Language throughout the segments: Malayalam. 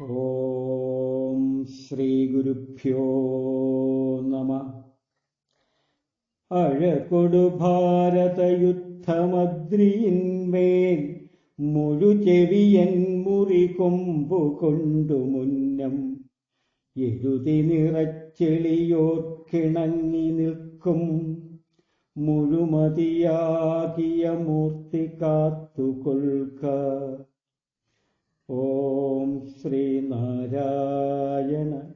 ഓം ശ്രീഗുരുഭ്യോ നമ. അഴകൊടു ഭാരതയുദ്ധമദ്രിയിന്മേൽ മുഴുചെവിയൻ മുറി കൊമ്പു കൊണ്ടു മുന്നം. എഴുതി നിറച്ചെളിയോർക്കിണങ്ങി നിൽക്കും. മുഴുമതിയാകിയ മൂർത്തി കാത്തുകൊള്ളുക ഓം ശ്രീ ശ്രീനാരായണ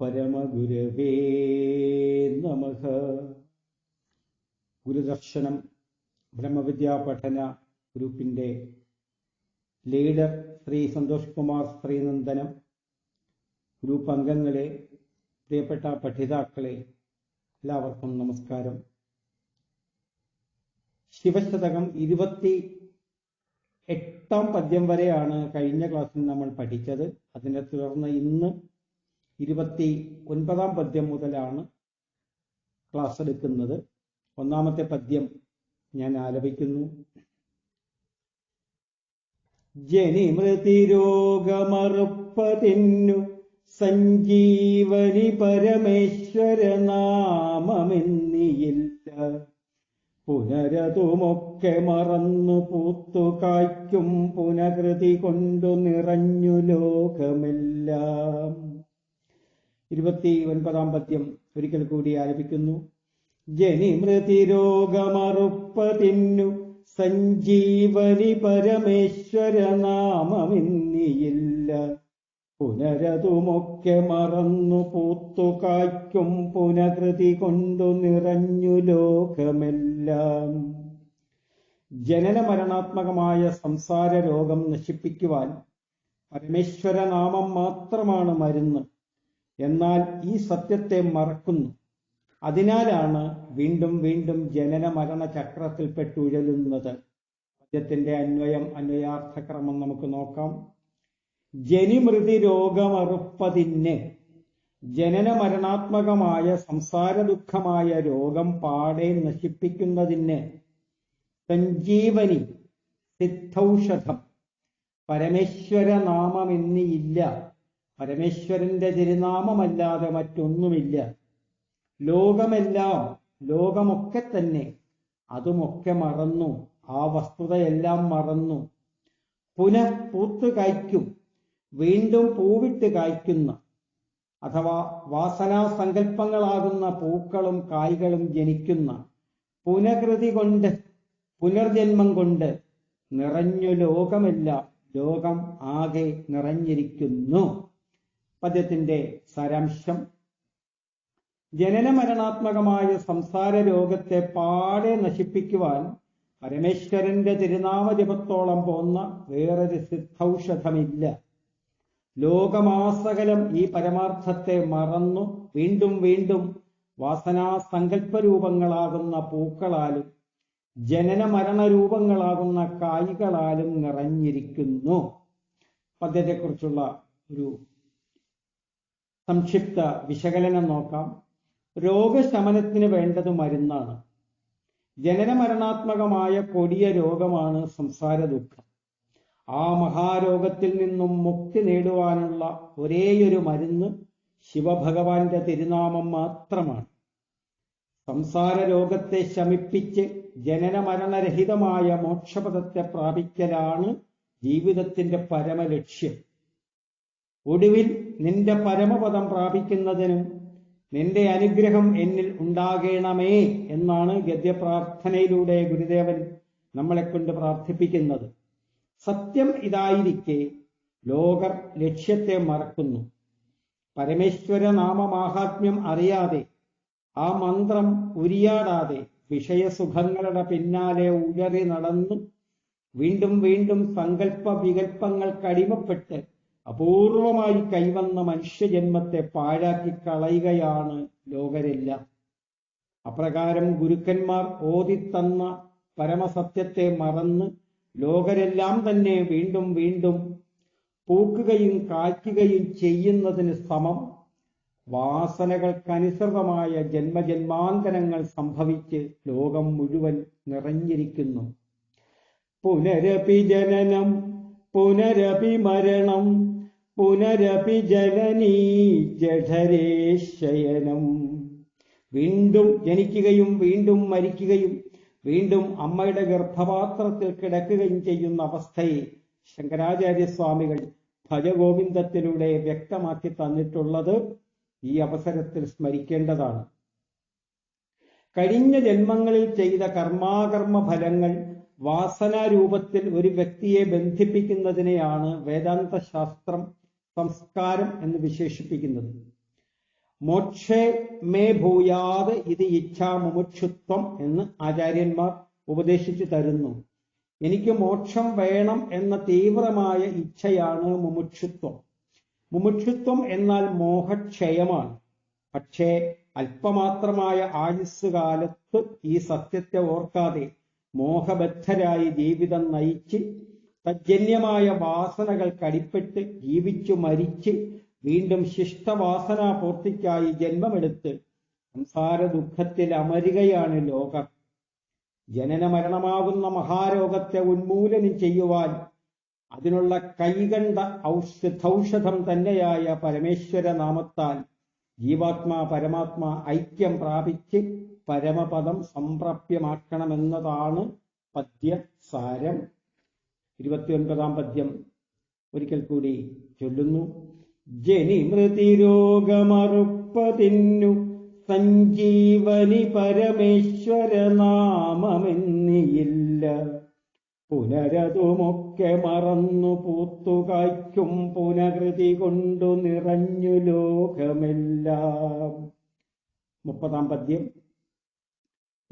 പരമഗുരവേ നമഃ. ഗുരുദർശനം ബ്രഹ്മവിദ്യാ പഠന ഗ്രൂപ്പിന്റെ ലീഡർ ശ്രീ സന്തോഷ് കുമാർ ശ്രീനന്ദനം. ഗ്രൂപ്പ് അംഗങ്ങളെ പ്രിയപ്പെട്ട പഠിതാക്കളെ എല്ലാവർക്കും നമസ്കാരം. ശിവശതകം ഇരുപത്തി എട്ടാം പദ്യം വരെയാണ് കഴിഞ്ഞ ക്ലാസ്സിൽ നമ്മൾ പഠിച്ചത്. അതിനെ തുടർന്ന് ഇന്ന് ഇരുപത്തി ഒൻപതാം പദ്യം മുതലാണ് ക്ലാസ് എടുക്കുന്നത്. ഒന്നാമത്തെ പദ്യം ഞാൻ ആലപിക്കുന്നു. ജനിമൃതിരോഗമറുപ്പതിന്നു സഞ്ജീവനി പരമേശ്വര നാമമെന്നിയില്ല പുനരതുമൊക്കെ മറന്നു പൂത്തു കായ്ക്കും പുനകൃതി കൊണ്ടു നിറഞ്ഞു ലോകമെല്ലാം. ഇരുപത്തി ഒൻപതാം പദ്യം ഒരിക്കൽ കൂടി ആലപിക്കുന്നു. ജനിമൃതി രോഗമറുപ്പതിന്നു സഞ്ജീവനി പരമേശ്വര നാമമിന്നിയില്ല പുനരതുമൊക്കെ മറന്നു പൂത്തു കായ്ക്കും പുനകൃതി കൊണ്ടു നിറഞ്ഞു ലോകമെല്ലാം. ജനന മരണാത്മകമായ സംസാര രോഗം നശിപ്പിക്കുവാൻ പരമേശ്വരനാമം മാത്രമാണ് മരുന്ന്. എന്നാൽ ഈ സത്യത്തെ മറക്കുന്നു. അതിനാലാണ് വീണ്ടും വീണ്ടും ജനന മരണ ചക്രത്തിൽപ്പെട്ടുഴലുന്നത് പദ്യത്തിന്റെ അന്വയം അന്വയാർത്ഥക്രമം നമുക്ക് നോക്കാം. ജനിമൃതി രോഗമറുപ്പതിന് ജനന മരണാത്മകമായ സംസാര ദുഃഖമായ രോഗം പാടെ നശിപ്പിക്കുന്നതിന് സഞ്ജീവനി സിദ്ധൌഷധം. പരമേശ്വര നാമമെന്നിയില്ല പരമേശ്വരന്റെ തിരുനാമമല്ലാതെ മറ്റൊന്നുമില്ല. ലോകമെല്ലാം ലോകമൊക്കെ തന്നെ അതുമൊക്കെ മറന്നു ആ വസ്തുതയെല്ലാം മറന്നു. പുനഃ പൂത്ത് കായ്ക്കും വീണ്ടും പൂവിട്ട് കായ്ക്കുന്ന അഥവാ വാസനാസങ്കല്പങ്ങളാകുന്ന പൂക്കളും കായ്കളും ജനിക്കുന്ന പുനകൃതി കൊണ്ട് പുനർജന്മം കൊണ്ട് നിറഞ്ഞു ലോകമല്ല ലോകം ആകെ നിറഞ്ഞിരിക്കുന്നു. പദ്യത്തിന്റെ സാരാംശം. ജനന മരണാത്മകമായ സംസാര രോഗത്തെ പാടെ നശിപ്പിക്കുവാൻ പരമേശ്വരന്റെ തിരുനാമജപത്തോളം പോന്ന വേറൊരു സിദ്ധൌഷധമില്ല. ലോകമാസകലം ഈ പരമാർത്ഥത്തെ മറന്നു വീണ്ടും വീണ്ടും വാസനാസങ്കല്പരൂപങ്ങളാകുന്ന പൂക്കളാലും ജനന മരണരൂപങ്ങളാകുന്ന കായികളാലും നിറഞ്ഞിരിക്കുന്നു. പദ്യത്തെക്കുറിച്ചുള്ള ഒരു സംക്ഷിപ്ത വിശകലനം നോക്കാം. രോഗശമനത്തിന് വേണ്ടത് മരുന്നാണ്. ജനനമരണാത്മകമായ കൊടിയ രോഗമാണ് സംസാര ദുഃഖം ആ മഹാരോഗത്തിൽ നിന്നും മുക്തി നേടുവാനുള്ള ഒരേയൊരു മരുന്ന് ശിവഭഗവാന്റെ തിരുനാമം മാത്രമാണ്. സംസാര രോഗത്തെ ശമിപ്പിച്ച് ജനന ജനനമരണരഹിതമായ മോക്ഷപദത്തെ പ്രാപിക്കലാണ് ജീവിതത്തിന്റെ പരമലക്ഷ്യം. ഒടുവിൽ നിന്റെ പരമപദം പ്രാപിക്കുന്നതിനും നിന്റെ അനുഗ്രഹം എന്നിൽ ഉണ്ടാകണമേ എന്നാണ് ഗദ്യപ്രാർത്ഥനയിലൂടെ ഗുരുദേവൻ നമ്മളെ കൊണ്ട് പ്രാർത്ഥിപ്പിക്കുന്നത്. സത്യം ഇതായിരിക്കെ ലോകർ ലക്ഷ്യത്തെ മറക്കുന്നു. പരമേശ്വര നാമമാഹാത്മ്യം അറിയാതെ ആ മന്ത്രം ഉരിയാടാതെ വിഷയസുഖങ്ങളുടെ പിന്നാലെ ഉഴറി നടന്നു വീണ്ടും വീണ്ടും സങ്കല്പ വികല്പങ്ങൾക്കടിമപ്പെട്ട് അപൂർവമായി കൈവന്ന മനുഷ്യജന്മത്തെ പാഴാക്കി കളയുകയാണ് ലോകരെല്ലാം. അപ്രകാരം ഗുരുക്കന്മാർ ഓതിത്തന്ന പരമസത്യത്തെ മറന്ന് ലോകരെല്ലാം തന്നെ വീണ്ടും വീണ്ടും പൂക്കുകയും കായ്ക്കുകയും ചെയ്യുന്നതിന് സമം വാസനകൾക്കനുസൃതമായ ജന്മജന്മാന്തരങ്ങൾ സംഭവിച്ച് ലോകം മുഴുവൻ നിറഞ്ഞിരിക്കുന്നു. പുനരപി ജനനം പുനരപി മരണം പുനരപി ജനനീ ജഠരേ ശയനം വീണ്ടും ജനിക്കുകയും വീണ്ടും മരിക്കുകയും വീണ്ടും അമ്മയുടെ ഗർഭപാത്രത്തിൽ കിടക്കുകയും ചെയ്യുന്ന അവസ്ഥയെ ശങ്കരാചാര്യസ്വാമികൾ ഭജഗോവിന്ദത്തിലൂടെ വ്യക്തമാക്കി തന്നിട്ടുള്ളത് ഈ അവസരത്തിൽ സ്മരിക്കേണ്ടതാണ്. കഴിഞ്ഞ ജന്മങ്ങളിൽ ചെയ്ത കർമാകർമ്മ ഫലങ്ങൾ വാസനാരൂപത്തിൽ ഒരു വ്യക്തിയെ ബന്ധിപ്പിക്കുന്നതിനെയാണ് വേദാന്ത ശാസ്ത്രം സംസ്കാരം എന്ന് വിശേഷിപ്പിക്കുന്നത്. മോക്ഷേ മേ ഭൂയാത് ഇത് ഇച്ഛാമുമുക്ഷുത്വം എന്ന് ആചാര്യന്മാർ ഉപദേശിച്ചു തരുന്നു. എനിക്ക് മോക്ഷം വേണം എന്ന തീവ്രമായ ഇച്ഛയാണ് മുമുക്ഷുത്വം. മുമുക്ഷുത്വം എന്നാൽ മോഹക്ഷയമാണ്. പക്ഷേ അല്പമാത്രമായ ആയുസ് കാലത്ത് ഈ സത്യത്തെ ഓർക്കാതെ മോഹബദ്ധരായി ജീവിതം നയിച്ച് തജ്ജന്യമായ വാസനകൾ കടിപ്പെട്ട് ജീവിച്ചു മരിച്ച് വീണ്ടും ശിഷ്ടവാസന പൂർത്തിക്കായി ജന്മമെടുത്ത് സംസാര ദുഃഖത്തിൽ അമരുകയാണ് ലോകം. ജനന മരണമാകുന്ന മഹാരോഗത്തെ ഉന്മൂലനം ചെയ്യുവാൻ അതിനുള്ള കൈകണ്ട ഔഷധൌഷധം തന്നെയായ പരമേശ്വര നാമത്താൽ ജീവാത്മാ പരമാത്മാ ഐക്യം പ്രാപിച്ച് പരമപദം സംപ്രാപ്യമാക്കണമെന്നതാണ് പദ്യസാരം. ഇരുപത്തിയൊൻപതാം പദ്യം ഒരിക്കൽ കൂടി ചൊല്ലുന്നു. ജനിമൃതി രോഗമറുപ്പതിന്നു സഞ്ജീവനി പരമേശ്വര നാമമെന്നിയില്ല പുനരതുമൊക്കെ മറന്നു പൂത്തുകായ്ക്കും പുനകൃതി കൊണ്ടു നിറഞ്ഞു ലോകമെല്ലാം. മുപ്പതാം പദ്യം.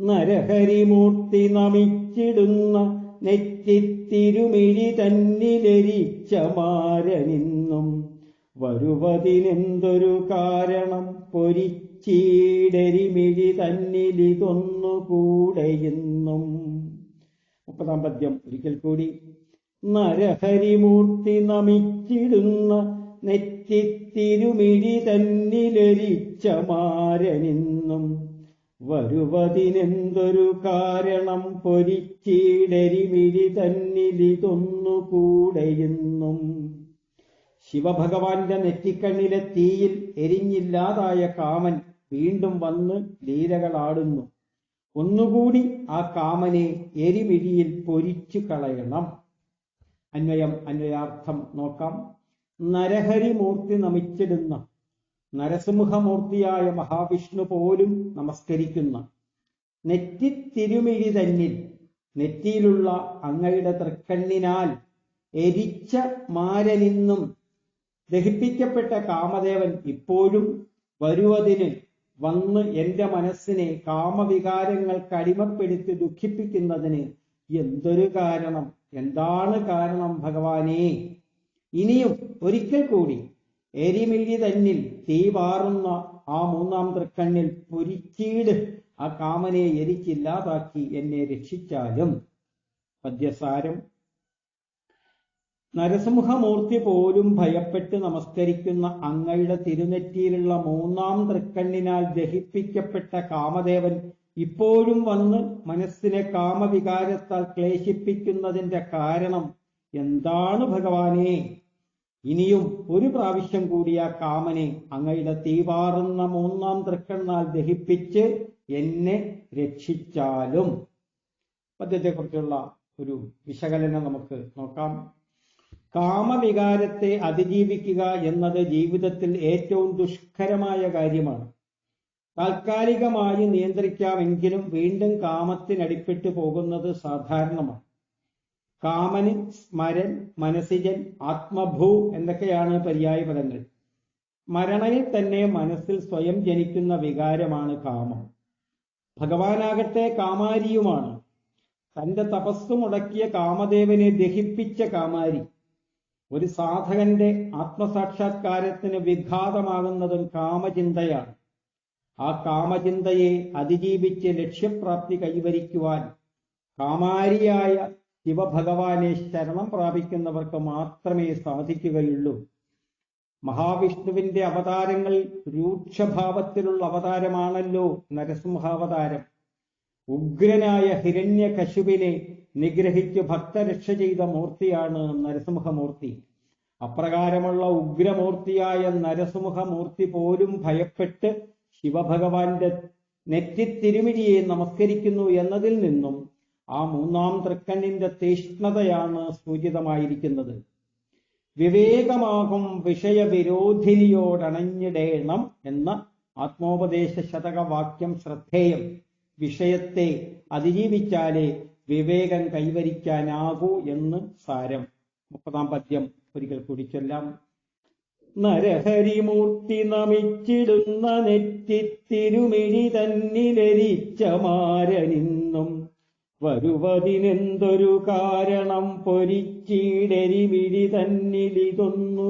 നരഹരിമൂർത്തി നമിച്ചിടുന്ന നെറ്റിത്തിരുമിഴി തന്നിലരിച്ച മാരനിന്നും വരുവതിനെന്തൊരു കാരണം? പൊരിച്ചീടരിമിഴി തന്നിലിതൊന്നുകൂടെയെന്നും മുപ്പതാം പദ്യം. ഒരിക്കൽ കൂടി. നരഹരിമൂർത്തി നമിച്ചിടുന്ന നെറ്റിത്തിരുമിഴി തന്നിലരിച്ച മാരനിന്നും. വരുവതിനെന്തൊരു കാരണം? പൊരിച്ചീടരിമിഴി തന്നിലിതൊന്നുകൂടെയെന്നും ശിവഭഗവാന്റെ നെറ്റിക്കണ്ണിലെ തീയിൽ എരിഞ്ഞില്ലാതായ കാമൻ വീണ്ടും വന്ന് ലീലകളാടുന്നു. ഒന്നുകൂടി ആ കാമനെ എരിമിഴിയിൽ പൊരിച്ചു കളയണം. അന്വയം അന്വയാർത്ഥം നോക്കാം. നരഹരിമൂർത്തി നമിച്ചിടുന്ന നരസിംഹമൂർത്തിയായ മഹാവിഷ്ണു പോലും നമസ്കരിക്കുന്ന നെറ്റിത്തിരുമിഴി തന്നിൽ നെറ്റിയിലുള്ള അങ്ങയുടെ തൃക്കണ്ണിനാൽ എരിച്ച മാരനിന്നും ദഹിപ്പിക്കപ്പെട്ട കാമദേവൻ ഇപ്പോഴും വരുവതിന് വന്ന് എന്റെ മനസ്സിനെ കാമവികാരങ്ങൾക്ക് അടിമപ്പെടുത്തി ദുഃഖിപ്പിക്കുന്നതിന് എന്തൊരു കാരണം? എന്താണ് കാരണം ഭഗവാനെ? ഇനിയും ഒരിക്കൽ കൂടി എരിമില്ലി തന്നിൽ തീ പാറുന്ന ആ മൂന്നാം തൃക്കണ്ണിൽ പൊരിച്ചീട് ആ കാമനെ എരിച്ചില്ലാതാക്കി എന്നെ രക്ഷിച്ചാലും. പദ്യസാരം നരസിംഹമൂർത്തി പോലും ഭയപ്പെട്ട് നമസ്കരിക്കുന്ന അങ്ങയുടെ തിരുനെറ്റിയിലുള്ള മൂന്നാം തൃക്കണ്ണിനാൽ ദഹിപ്പിക്കപ്പെട്ട കാമദേവൻ ഇപ്പോഴും വന്ന് മനസ്സിനെ കാമവികാരത്താൽ ക്ലേശിപ്പിക്കുന്നതിന്റെ കാരണം എന്താണ് ഭഗവാനെ? ഇനിയും ഒരു പ്രാവശ്യം കൂടി ആ കാമനെ അങ്ങയുടെ തീപാറുന്ന മൂന്നാം തൃക്കണ്ണാൽ ദഹിപ്പിച്ച് എന്നെ രക്ഷിച്ചാലും. പദ്യത്തെക്കുറിച്ചുള്ള ഒരു വിശകലനം നമുക്ക് നോക്കാം. കാമവികാരത്തെ അതിജീവിക്കുക എന്നത് ജീവിതത്തിൽ ഏറ്റവും ദുഷ്കരമായ കാര്യമാണ്. താൽക്കാലികമായി നിയന്ത്രിക്കാമെങ്കിലും വീണ്ടും കാമത്തിനടിപ്പെട്ടു പോകുന്നത് സാധാരണമാണ്. കാമന് സ്മരൻ മനസിജൻ ആത്മഭൂ എന്നൊക്കെയാണ് പര്യായ പദങ്ങൾ മരണയിൽ തന്നെ മനസ്സിൽ സ്വയം ജനിക്കുന്ന വികാരമാണ് കാമം. ഭഗവാനാകട്ടെ കാമാരിയുമാണ്. തന്റെ തപസ്സു മുടക്കിയ കാമദേവനെ ദഹിപ്പിച്ച കാമാരി. ഒരു സാധകന്റെ ആത്മസാക്ഷാത്കാരത്തിന് വിഘാതമാകുന്നതും കാമചിന്തയാണ്. ആ കാമചിന്തയെ അതിജീവിച്ച് ലക്ഷ്യപ്രാപ്തി കൈവരിക്കുവാൻ കാമാരിയായ ശിവഭഗവാനെ ശരണം പ്രാപിക്കുന്നവർക്ക് മാത്രമേ സാധിക്കുകയുള്ളൂ. മഹാവിഷ്ണുവിന്റെ അവതാരങ്ങൾ രൂക്ഷഭാവത്തിലുള്ള അവതാരമാണല്ലോ നരസിംഹാവതാരം. ഉഗ്രനായ ഹിരണ്യകശുവിനെ നിഗ്രഹിച്ച് ഭക്തരക്ഷ ചെയ്ത മൂർത്തിയാണ് നരസിംഹമൂർത്തി. അപ്രകാരമുള്ള ഉഗ്രമൂർത്തിയായ നരസിംഹമൂർത്തി പോലും ഭയപ്പെട്ട് ശിവഭഗവാന്റെ നെറ്റിത്തിരുമിഴിയെ നമസ്കരിക്കുന്നു എന്നതിൽ നിന്നും ആ മൂന്നാം തൃക്കണ്ണിന്റെ തീഷ്ണതയാണ് സൂചിതമായിരിക്കുന്നത്. വിവേകമാകും വിഷയവിരോധിനിയോടണഞ്ഞിടേണം എന്ന ആത്മോപദേശ ശതക വാക്യം ശ്രദ്ധേയം. വിഷയത്തെ അതിജീവിച്ചാലേ വിവേകം കൈവരിക്കാനാകൂ എന്ന് സാരം. മുപ്പതാം പദ്യം ഒരിക്കൽ കൂടി ചൊല്ലാം. നരഹരിമൂർത്തി നമിച്ചിടുന്ന നെറ്റിത്തിരുമിഴി തന്നിലരിച്ച മാരനിന്നും വരുവതിനെന്തൊരു കാരണം പൊരിച്ചീടരിമിഴി തന്നിലിതൊന്നു